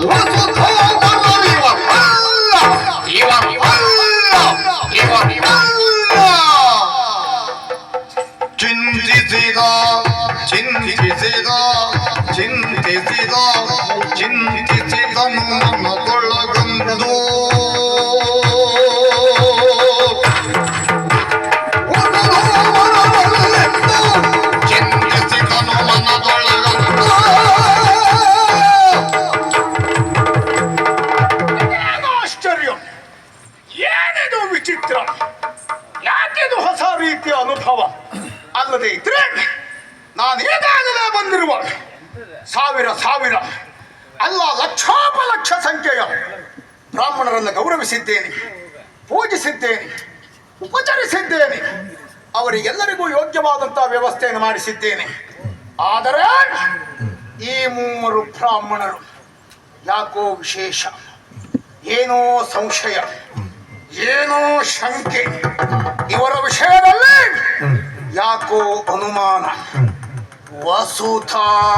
我做土皇帝，我啊！啊！啊！的最高，军的最高，军。ವಿಚಿತ್ರ ಯಾಕೆದು ಹೊಸ ರೀತಿಯ ಅನುಭವ? ಅಲ್ಲದೆ ಇದ್ರೆ ನಾನು ಈಗಾಗಲೇ ಬಂದಿರುವ ಸಾವಿರ ಸಾವಿರ, ಅಲ್ಲ ಲಕ್ಷಾಪಲಕ್ಷ ಸಂಖ್ಯೆಯ ಬ್ರಾಹ್ಮಣರನ್ನು ಗೌರವಿಸಿದ್ದೇನೆ, ಪೂಜಿಸಿದ್ದೇನೆ, ಉಪಚರಿಸಿದ್ದೇನೆ, ಅವರಿಗೆಲ್ಲರಿಗೂ ಯೋಗ್ಯವಾದಂತಹ ವ್ಯವಸ್ಥೆಯನ್ನು ಮಾಡಿಸಿದ್ದೇನೆ. ಆದರೆ ಈ ಮೂವರು ಬ್ರಾಹ್ಮಣರು ಯಾಕೋ ವಿಶೇಷ? ಏನೋ ಸಂಶಯ. ಏನೋ ಶಂಕೆ. ಇವರ ವಿಷಯದಲ್ಲಿ ಯಾಕೋ ಅನುಮಾನ. ವಸುಧಾಮರರಿವರಲ್ಲ.